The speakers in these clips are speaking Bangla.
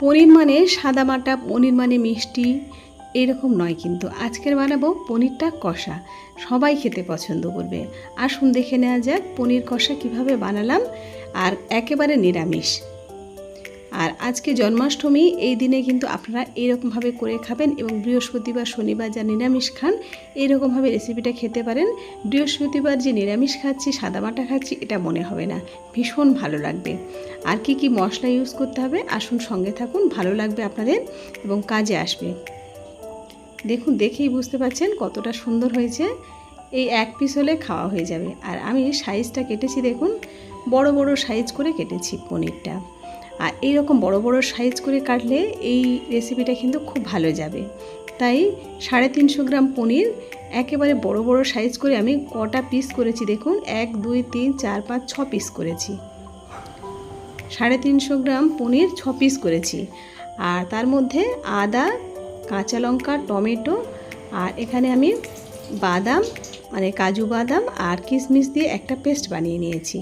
পনির মানে সাদা মাটা, পনির মানে মিষ্টি, এরকম নয় কিন্তু। আজকের বানাবো পনিরটা কষা। সবাই খেতে পছন্দ করবে। আসুন দেখে নেওয়া যাক পনির কষা কীভাবে বানালাম। আর একেবারে নিরামিষ। আর আজকে জন্মাষ্টমী, এই দিনে কিন্তু আপনারা এরকমভাবে করে খাবেন এবং বৃহস্পতিবার, শনিবার যা নিরামিষ খান এরকমভাবে রেসিপিটা খেতে পারেন। বৃহস্পতিবার যে নিরামিষ খাচ্ছি সাদামাটা খাচ্ছি, এটা মনে হবে না। ভীষণ ভালো লাগবে। আর কি কি মশলা ইউজ করতে হবে, আসুন সঙ্গে থাকুন, ভালো লাগবে আপনাদের এবং কাজে আসবে। দেখুন, দেখেই বুঝতে পারছেন কতটা সুন্দর হয়েছে। এই এক পিস হলে খাওয়া হয়ে যাবে। আর আমি সাইজটা কেটেছি, দেখুন, বড় বড় সাইজ করে কেটেছি পনিরটা। আর এইরকম বড় বড় সাইজ করে কাটলে এই রেসিপিটা কিন্তু খুব ভালো যাবে। তাই সাড়ে তিনশো গ্রাম পনির একেবারে বড় বড় সাইজ করে আমি কটা পিস করেছি দেখুন? এক, দুই, তিন, চার, পাঁচ, ছ পিস করেছি। সাড়ে তিনশো গ্রাম পনির ছ পিস করেছি। আর তার মধ্যে আদা, কাঁচা লঙ্কা, টমেটো আর এখানে আমি বাদাম মানে কাজু বাদাম আর কিশমিশ দিয়ে একটা পেস্ট বানিয়ে নিয়েছি।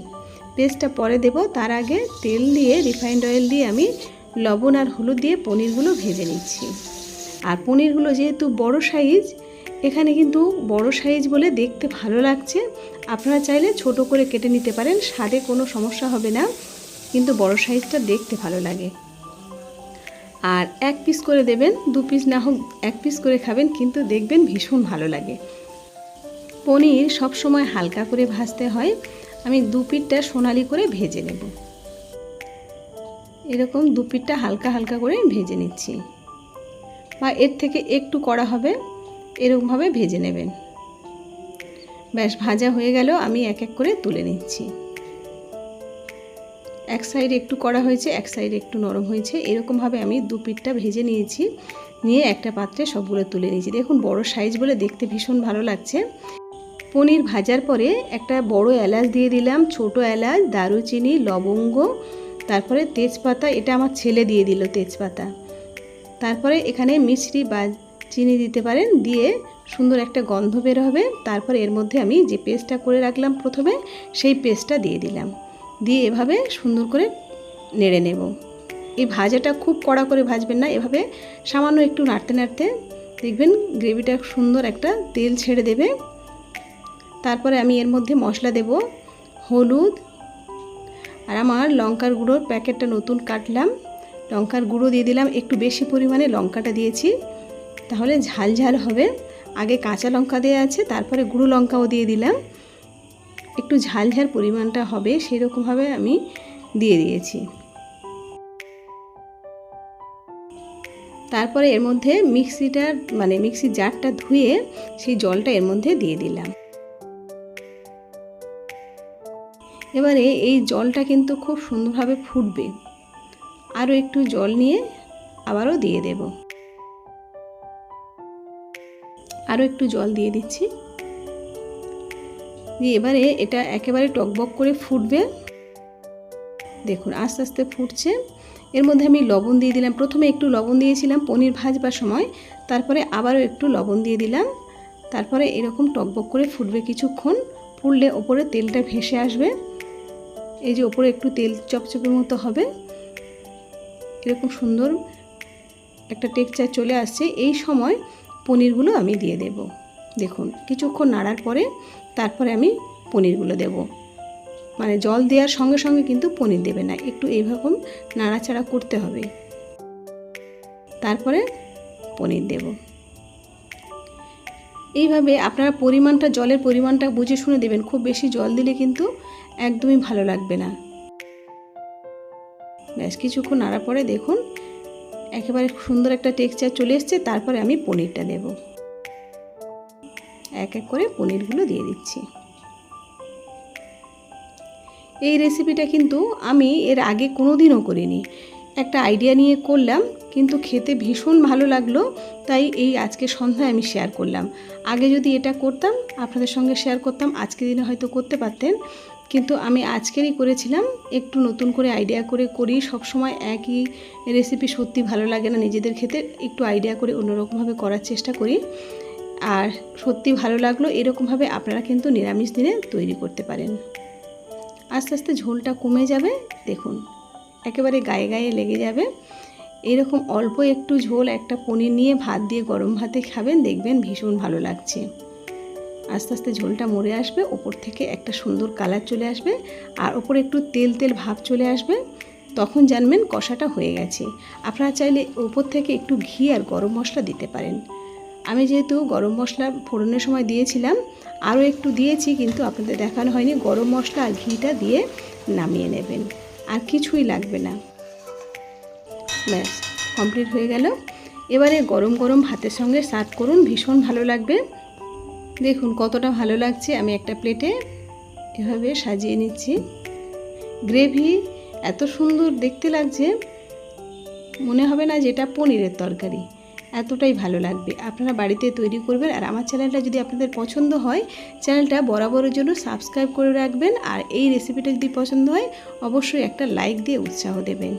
পেস্টটা পরে দেব, তার আগে তেল দিয়ে, রিফাইন্ড অয়েল দিয়ে আমি লবণ আর হলুদ দিয়ে পনিরগুলো ভেজে নিচ্ছি। আর পনিরগুলো যেহেতু বড় সাইজ, এখানে কিন্তু বড় সাইজ বলে দেখতে ভালো লাগছে। আপনারা চাইলে ছোট করে কেটে নিতে পারেন, স্বাদে কোনো সমস্যা হবে না, কিন্তু বড় সাইজটা দেখতে ভালো লাগে। আর এক পিস করে দেবেন, দু পিস না হোক, এক পিস করে খাবেন, কিন্তু দেখবেন ভীষণ ভালো লাগে। পনির সব সময় হালকা করে ভাজতে হয় আমি দু পিঠটা সোনালি করে ভেজে নেব। এরকম দু পিঠটা হালকা হালকা করে ভেজে নিচ্ছি। বা এর থেকে একটু করা হবে, এরকমভাবে ভেজে নেবেন। ব্যাস, ভাজা হয়ে গেল, আমি এক এক করে তুলে নিচ্ছি। এক সাইড একটু করা হয়েছে, এক সাইড একটু নরম হয়েছে। এরকমভাবে আমি দু পিঠটা ভেজে নিয়েছি। নিয়ে একটা পাত্রে সবগুলো তুলে নিয়েছি। দেখুন, বড় সাইজ বলে দেখতে ভীষণ ভালো লাগছে। পনির ভাজার পরে একটা বড় এলাচ দিয়ে দিলাম, ছোট এলাচ, দারুচিনি, লবঙ্গ, তারপরে তেজপাতা, এটা আমার ছেলে দিয়ে দিল তেজপাতা। তারপরে এখানে মিশ্রি বা চিনি দিতে পারেন, দিয়ে সুন্দর একটা গন্ধ বের হবে। তারপরে এর মধ্যে আমি যে পেস্টটা করে রাখলাম প্রথমে, সেই পেস্টটা দিয়ে দিলাম। দিয়ে এভাবে সুন্দর করে নেড়ে নেব। এই ভাজাটা খুব কড়া করে ভাজবেন না, এভাবে সামান্য একটু নাড়তে নাড়তে। দেখবেন গ্রেভিটা সুন্দর একটা তেল ছেড়ে দেবে। তারপরে আমি এর মধ্যে মশলা দেব, হলুদ, আর আমার লঙ্কার গুঁড়োর প্যাকেটটা নতুন কাটলাম। লঙ্কার গুঁড়ো দিয়ে দিলাম, একটু বেশি পরিমাণে লঙ্কাটা দিয়েছি। তাহলে ঝাল ঝাল হবে। আগে কাঁচা লঙ্কা দেওয়া আছে, তারপরে গুঁড়ো লঙ্কাও দিয়ে দিলাম। একটু ঝাল ঝাল পরিমাণটা হবে, সেরকমভাবে আমি দিয়ে দিয়েছি। তারপরে এর মধ্যে মিক্সিটার মানে মিক্সির জারটা ধুয়ে সেই জলটা এর মধ্যে দিয়ে দিলাম। এবারে এই জলটা কিন্তু খুব সুন্দরভাবে ফুটবে। আরও একটু জল নিয়ে আবারও দিয়ে দেব। আরও একটু জল দিয়ে দিচ্ছি। দিয়ে এবারে এটা একেবারে টকবক করে ফুটবে। দেখুন, আস্তে আস্তে ফুটছে। এর মধ্যে আমি লবণ দিয়ে দিলাম। প্রথমে একটু লবণ দিয়েছিলাম পনির ভাজবার সময়। তারপরে আবারও একটু লবণ দিয়ে দিলাম। তারপরে এরকম টকবক করে ফুটবে কিছুক্ষণ। ফুললে ওপরে তেলটা ভেসে আসবে। এই যে ওপরে একটু তেল চপচপের মতো হবে। এরকম সুন্দর একটা টেক্সচার চলে আসছে। এই সময় পনিরগুলো আমি দিয়ে দেব। দেখুন, কিছুক্ষণ নাড়ার পরে তারপরে আমি পনিরগুলো দেব। মানে জল দেওয়ার সঙ্গে সঙ্গে কিন্তু পনির দেবে না। একটু এইরকম নাড়াচাড়া করতে হবে। তারপরে পনির দেব। এইভাবে আপনারা পরিমাণটা, জলের পরিমাণটা বুঝে শুনে দেবেন। খুব বেশি জল দিলে কিন্তু একদমই ভালো লাগবে না। ব্যাস, কিছুক্ষণ নাড়া পরে দেখুন, একেবারে সুন্দর একটা টেক্সচার চলে এসছে। তারপরে আমি পনিরটা দেব। এক এক করে পনিরগুলো দিয়ে দিচ্ছি। এই রেসিপিটা কিন্তু আমি এর আগে কোনো দিনও করিনি। একটা আইডিয়া নিয়ে করলাম কিন্তু খেতে ভীষণ ভালো লাগল, তাই এই আজকে সন্ধ্যায় আমি শেয়ার করলাম। আগে যদি এটা করতাম, আপনাদের সঙ্গে শেয়ার করতাম, আজকে দিনে হয়তো করতে পারতেন। কিন্তু আমি আজকেরই করেছিলাম, একটু নতুন করে আইডিয়া করে করি সব সময় একই রেসিপি সত্যি ভালো লাগে না নিজেদের খেতে, একটু আইডিয়া করে অন্যরকমভাবে করার চেষ্টা করি। আর সত্যি ভালো লাগল, এরকমভাবে আপনারা কিন্তু নিরামিষ দিনে তৈরি করতে পারেন। আস্তে আস্তে ঝোলটা কমে যাবে, দেখুন, একেবারে গায়ে গায়ে লেগে যাবে। এরকম অল্প একটু ঝোল একটা পনির নিয়ে ভাত দিয়ে গরম ভাতে খাবেন, দেখবেন ভীষণ ভালো লাগছে। আস্তে আস্তে ঝোলটা মরে আসবে, ওপর থেকে একটা সুন্দর কালার চলে আসবে আর ওপরে একটু তেল তেল ভাব চলে আসবে, তখন জানবেন কষাটা হয়ে গেছে। আপনারা চাইলে ওপর থেকে একটু ঘি আর গরম মশলা দিতে পারেন। আমি যেহেতু গরম মশলা ফোড়নের সময় দিয়েছিলাম, আরও একটু দিয়েছি কিন্তু আপনাদের দেখানো হয়নি, গরম মশলা আর ঘিটা দিয়ে নামিয়ে নেবেন। আর কিছুই লাগবে না। ব্যাস কমপ্লিট হয়ে গেল। এবারে গরম গরম ভাতের সঙ্গে সার্ভ করুন, ভীষণ ভালো লাগবে। দেখুন কতটা ভালো লাগছে, আমি একটা প্লেটে এভাবে সাজিয়ে নিচ্ছি। গ্রেভি এত সুন্দর দেখতে লাগছে, মনে হবে না যেটা পনিরের তরকারি। এতটাই ভালো লাগবে। আপনারা বাড়িতে তৈরি করবেন, আর আমার চ্যানেলটা যদি আপনাদের পছন্দ হয়, চ্যানেলটা বরাবরের জন্য সাবস্ক্রাইব করে রাখবেন, আর এই রেসিপিটা যদি পছন্দ হয়, অবশ্যই একটা লাইক দিয়ে উৎসাহ দেবেন।